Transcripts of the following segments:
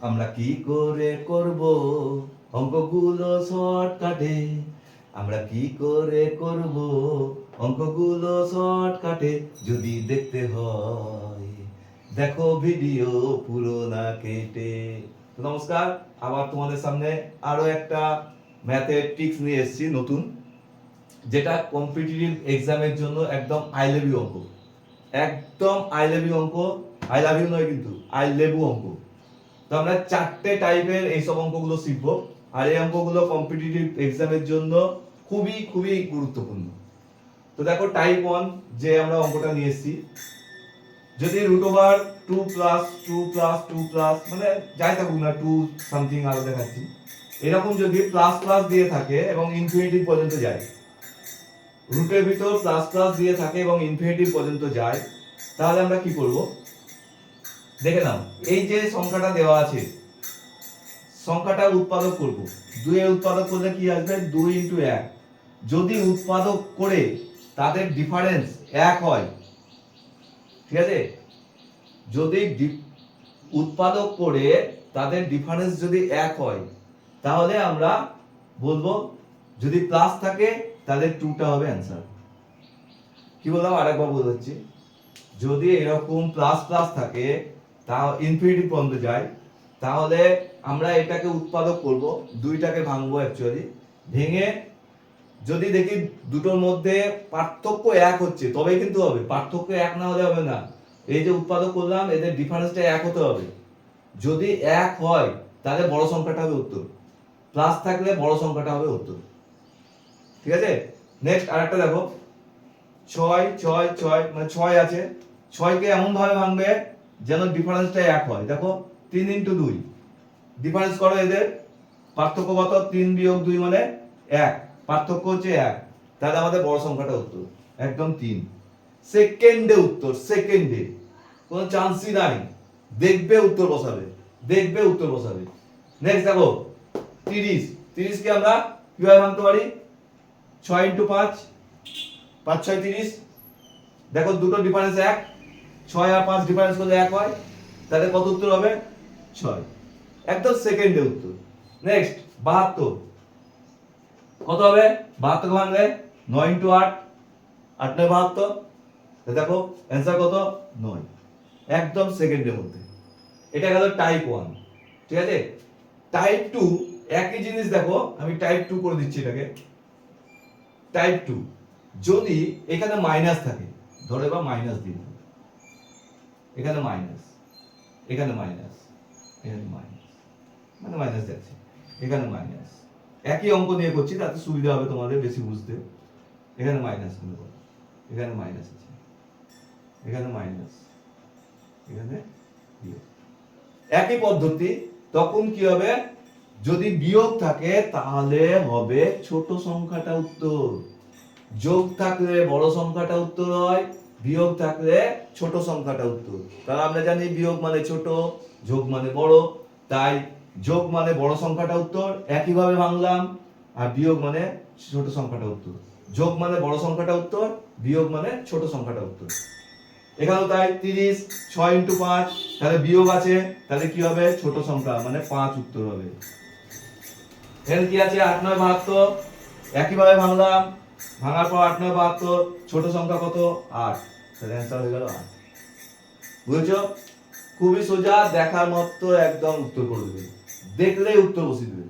আমরা কি করে করব? অঙ্কগুলো শর্টকাটে। আমরা কি করে করব? অঙ্কগুলো শর্টকাটে যদি দেখতে হয়। দেখো ভিডিও পুরো না কেটে। নমস্কার, আবার তোমাদের সামনে আরও একটা ম্যাথের টিক্স নিয়ে এসেছি, নতুন। যেটা কম্পিটিটিভ এক্সামের জন্য একদম আই লেভি অঙ্ক। একদম আই লেভি অঙ্ক। আই লাভ ইউ নয় কিন্তু আই লেবু অঙ্ক। তো আমরা চারটে টাইপের এইসব অঙ্কগুলো শিখব। আর এই অঙ্কগুলো কম্পিটিটিভ এক্সামের জন্য খুবই খুবই গুরুত্বপূর্ণ। তো দেখো টাইপ ওয়ান যে আমরা অঙ্কটা নিয়ে এসেছি। যদি root over two plus two plus two plus মানে যাই থাকুক না টু সামথিং আরও দেখাচ্ছি। এরকম যদি প্লাস প্লাস দিয়ে থাকে এবং ইনফিনিটি পর্যন্ত যায় রুটের ভিতর প্লাস প্লাস দিয়ে থাকে এবং ইনফিনিটি পর্যন্ত যায়, তাহলে আমরা কি করব? দেখে নাও, এই যে সংখ্যাটা দেওয়া আছে, সংখ্যাটা উৎপাদক করব। এর উৎপাদক করলে কি আসবে? দুই ইন্টু এক। যদি উৎপাদক করে তাদের ডিফারেন্স এক হয়, ঠিক আছে? যদি উৎপাদক করে তাদের ডিফারেন্স যদি এক হয়, তাহলে আমরা বলব, যদি প্লাস থাকে, তাহলে টুটা হবে অ্যান্সার কি বললাম? আরেকবার বোঝাচ্ছি। যদি এরকম প্লাস প্লাস থাকে তা ইনফিনিটি পর্যন্ত যায়। তাহলে আমরা এটাকে উৎপাদক করব, দুইটাকে ভাঙবো অ্যাকচুয়ালি ভেঙে যদি দেখি দুটোর মধ্যে পার্থক্য এক হচ্ছে, তবেই কিন্তু হবে। পার্থক্য এক না হলে হবে না। এই যে উৎপাদক করলাম, এদের ডিফারেন্সটা এক হতে হবে। যদি এক হয়, তাহলে বড় সংখ্যাটা হবে উত্তর। প্লাস থাকলে বড় সংখ্যাটা হবে উত্তর। ঠিক আছে? নেক্সট আরেকটা দেখো। ছয় ছয় ছয় মানে ছয় আছে। ছয়কে এমন ভাবে ভাঙবে যেন ডিফারেন্সটা এক হয়। দেখো, তিন ইন্টু দুই। ডিফারেন্স করো এদের। পার্থক্য কত? তিন বিয়োগ দুই মানে এক। পার্থক্য হচ্ছে এক। তাহলে আমাদের বড় সংখ্যাটা উত্তর। একদম তিন। সেকেন্ডে উত্তর সেকেন্ডে কোনো চান্সই নাই। দেখবে উত্তর বসাবে। দেখবে উত্তর বসাবে। নেক্সট দেখো, তিরিশ। তিরিশকে আমরা কীভাবে ভাঙতে পারি? ছয় ইন্টু পাঁচ। পাঁচ, ছয়, তিরিশ। দেখো, দুটো ডিফারেন্স এক। ছয় আর পাঁচ ডিফারেন্স করলে এক হয়, তাহলে কত উত্তর হবে? ছয়। একদম সেকেন্ডে উত্তর। নেক্সট বাহাত্তর। কত হবে? বাহাত্তর ভাঙলে নয় ইন্টু আট। আট নয় বাহাত্তর। দেখো অ্যান্সার কত? নয়। একদম সেকেন্ডের মধ্যে। এটা গেল টাইপ ওয়ান ঠিক আছে? টাইপ টু একই জিনিস দেখো, আমি টাইপ টু করে দিচ্ছি এটাকে। টাইপ টু যদি এখানে মাইনাস থাকে, ধরে বা মাইনাস দিন এখানে মাইনাস এখানে মাইনাস এখানে মাইনাস মানে মাইনাস যাচ্ছে, এখানে মাইনাস একই অঙ্ক নিয়ে করছি, তাতে সুবিধা হবে তোমাদের বেশি বুঝতে। এখানে মাইনাস করো, এখানে মাইনাস আছে, এখানে মাইনাস এখানে বিয়োগ। একই পদ্ধতি, তখন কি হবে? যদি বিয়োগ থাকে, তাহলে হবে ছোট সংখ্যাটা উত্তর। যোগ থাকলে বড় সংখ্যাটা উত্তর হয় বিয়োগ থাকলে ছোট সংখ্যাটা উত্তর। কারণ আমরা জানি বিয়োগ মানে ছোট, যোগ মানে বড়। তাই যোগ মানে বড় সংখ্যাটা উত্তর, একইভাবে ভাঙলাম, আর বিয়োগ মানে ছোট সংখ্যাটা উত্তর। যোগ মানে বড় সংখ্যাটা উত্তর, বিয়োগ মানে ছোট সংখ্যাটা উত্তর। এখানেও তাই তিরিশ, ছয় ইন্টু পাঁচ, তাহলে বিয়োগ আছে, তাহলে কি হবে? ছোট সংখ্যা মানে পাঁচ উত্তর হবে। এখানে কি আছে? আট, নয়, বাহাত্তর। একইভাবে ভাঙলাম, ভাঙার পর আট, নয়, বাহাত্তর, ছোট সংখ্যা কত? আট। অ্যান্সার বুঝেছ খুবই সোজা দেখার মতো একদম উত্তর করে দেবে। দেখলেই উত্তর বসিয়ে দেবে।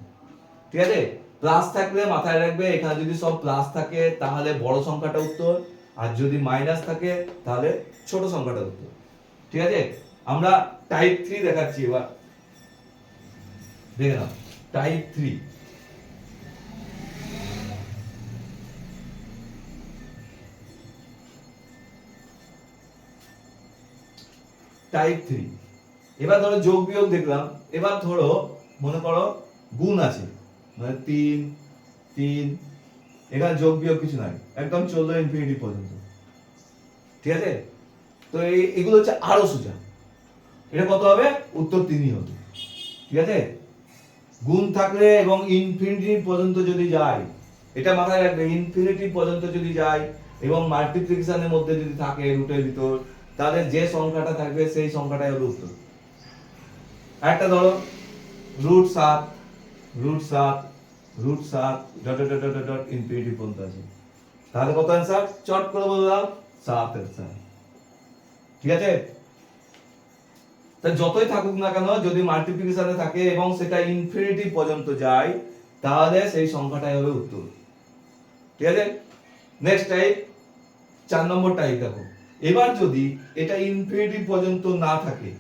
ঠিক আছে? প্লাস থাকলে মাথায় রাখবে, এখানে যদি সব প্লাস থাকে, তাহলে বড় সংখ্যাটা উত্তর। আর যদি মাইনাস থাকে, তাহলে ছোট সংখ্যাটা উত্তর। ঠিক আছে? আমরা টাইপ থ্রি দেখাচ্ছি এবার। দেখে নাও। টাইপ থ্রি টাইপ থ্রি এবার ধরো যোগ বিয়োগ দেখলাম। এবার ধরো, মনে করো গুণ আছে। মানে তিন তিন। এখানে যোগ বিয়োগ কিছু নাই। একদম চলল ইনফিনিটি পর্যন্ত। ঠিক আছে? তো এই, এগুলো হচ্ছে আরও সোজা। এটা কত হবে? উত্তর তিনই হবে। ঠিক আছে? গুণ থাকলে এবং ইনফিনিটি পর্যন্ত যদি যায়, এটা মাথায় রাখবে ইনফিনিটি পর্যন্ত যদি যায় এবং মাল্টিপ্লিকেশনের মধ্যে যদি থাকে রুটের ভিতর তাহলে যে সংখ্যাটা থাকবে, সেই সংখ্যাটাই হলো উত্তর। একটা ধরো রুট সাত রুট সাত রুট সাত dot dot dot dot infinity পর্যন্ত আছে। তাহলে কত অ্যান্সার চট করে বললাম সাত অ্যান্সার ঠিক আছে? তা যতই থাকুক না কেন, যদি মাল্টিপ্লিকেশনে থাকে এবং সেটা ইনফিনিটি পর্যন্ত যায়, তাহলে সেই সংখ্যাটাই হবে উত্তর। ঠিক আছে? নেক্সট টাইপ চার নম্বর টাইপ দেখো। এবার যদি এটা ইনফিনিটি পর্যন্ত না থাকে,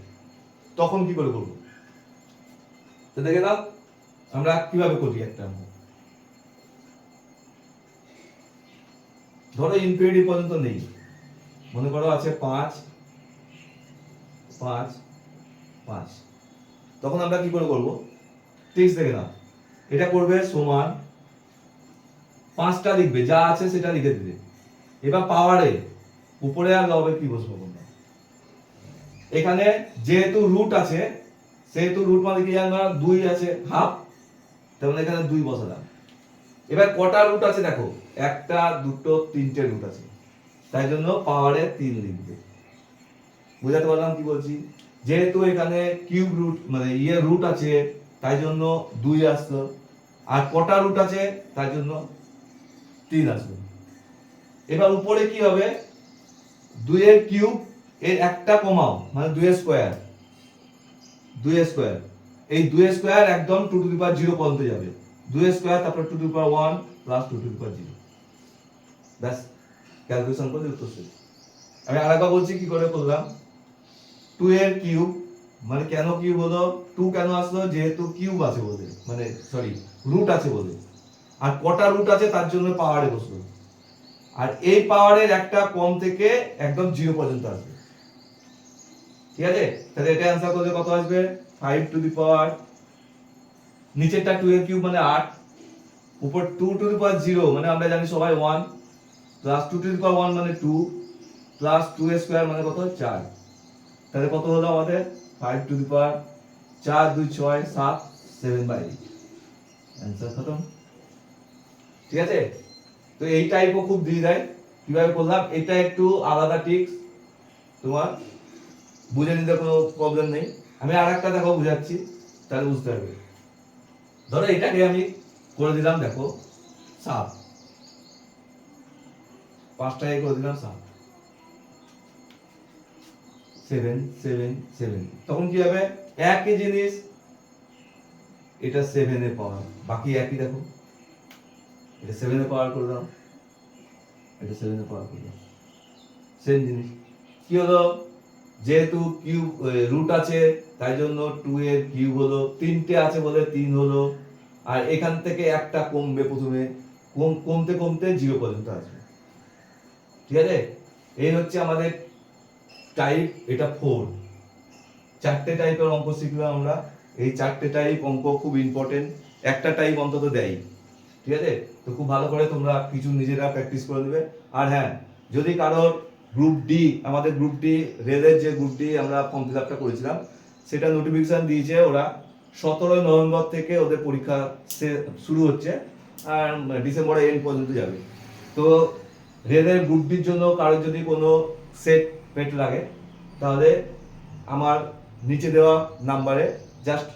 তখন কি করে করব? দেখে দাও আমরা কীভাবে করি একটা। ধরো ইনফিনিটি পর্যন্ত নেই। মনে করো আছে পাঁচ পাঁচ পাঁচ। তখন আমরা কি করে করব? টিক্স দেখে নাও। এটা করবে সমান পাঁচটা লিখবে, যা আছে সেটা লিখে দিবে। এবার পাওয়ারে উপরে আর লবে কি বসবো কোনটা এখানে যেহেতু রুট আছে, সেহেতু রুট মানে কি জানবা দুই আছে হাফ তেমন এখানে দুই বসালাম। এবার কটা রুট আছে দেখো? একটা, দুটো, তিনটে রুট আছে। তাই জন্য পাওয়ারে তিন লিখবে। বুঝাতে পারলাম কি বলছি? যেহেতু এখানে কিউব রুট মানে ইয়ে রুট আছে, তাই জন্য দুই আসলো। আর কটা রুট আছে? তাই জন্য তিন আসবে এবার উপরে কি হবে? দুইয়ের কিউব এর একটা কমাও মানে দুইয়ের স্কোয়ার। দুইয়ের স্কোয়ার। এই দুইয়ের স্কোয়ার একদম two to the power zero পর্যন্ত যাবে। দুইয়ের স্কোয়ার, তারপর two to the power one plus two to the power zero ব্যাস ক্যালকুলেশন করে উত্তর শেষ। আমি আরেকবার বলছি কি করে করলাম? টু এর কিউব মানে কেন কিউব হলো? টু কেন আসলো? যেহেতু কিউব আছে বলে। মানে সরি রুট আছে বলে। আর কটা রুট আছে তার জন্য পাওয়ারে বসল। আর এই পাওয়ারের একটা কম থেকে একদম জিরো পর্যন্ত আসবে। ঠিক আছে? তাহলে এটা অ্যান্সার করলে কত আসবে? ফাইভ টু দি পাওয়ার নিচেরটা টু এর কিউব মানে আট, উপর two to the power zero মানে আমরা জানি সবাই one plus two to the power one মানে টু প্লাস টু স্কোয়ার মানে কত? চার। তাহলে কত হলো আমাদের? ফাইভ টু দি পাওয়ার চার, দুই, ছয়, সাত সেভেন বাই অ্যান্সার খতম। ঠিক আছে? তো এই টাইপও খুব দিয়ে দেয়। কীভাবে করলাম? এটা একটু আলাদা টিক্স তোমার বুঝে নিতে কোনো প্রবলেম নেই। আমি আর একটা দেখো, বুঝাচ্ছি। তাহলে বুঝতে পারবে ধরো এটাকে আমি করে দিলাম, দেখো। সাত। পাঁচটায় করে দিলাম, সাত। সেভেন সেভেন সেভেন তখন কি হবে? একই জিনিস, এটা সেভেনে পাওয়ার বাকি একই দেখো। এটা সেভেনে পাওয়ার করে দাও। এটা সেভেনে পাওয়ার করে দাও। সেম জিনিস। কি হলো? যেহেতু কিউব রুট আছে, তাই জন্য টু এর কিউব হলো। তিনটে আছে বলে তিন হলো। আর এখান থেকে একটা কমবে প্রথমে। কম, কমতে কমতে জিরো পর্যন্ত আসবে। ঠিক আছে? এই হচ্ছে আমাদের টাইপ এটা ফোর চারটে টাইপের অঙ্ক শিখলাম আমরা। এই চারটে টাইপ অঙ্ক খুব ইম্পর্টেন্ট একটা টাইপ অন্তত দেয়। ঠিক আছে? তো খুব ভালো করে তোমরা কিছু নিজেরা প্র্যাকটিস করে নেবে। আর হ্যাঁ যদি কারোর গ্রুপ ডি আমাদের গ্রুপ ডি রেলের যে গ্রুপ ডি আমরা ফর্ম ফিল আপটা করেছিলাম, সেটা নোটিফিকেশান দিয়েছে ওরা। সতেরোই নভেম্বর থেকে ওদের পরীক্ষা শুরু হচ্ছে আর ডিসেম্বরের এন্ড পর্যন্ত যাবে। তো রেলের গ্রুপ ডির জন্য কারোর যদি কোনো সেট পেট লাগে, তাহলে আমার নিচে দেওয়া নাম্বারে জাস্ট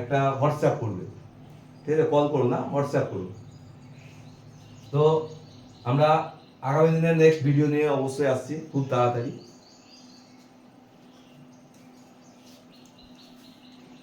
একটা হোয়াটসঅ্যাপ করবে। ঠিক আছে? কল করো না হোয়াটসঅ্যাপ করো। তো আমরা আগামী দিনের নেক্সট ভিডিও নিয়ে অবশ্যই আসছি খুব তাড়াতাড়ি।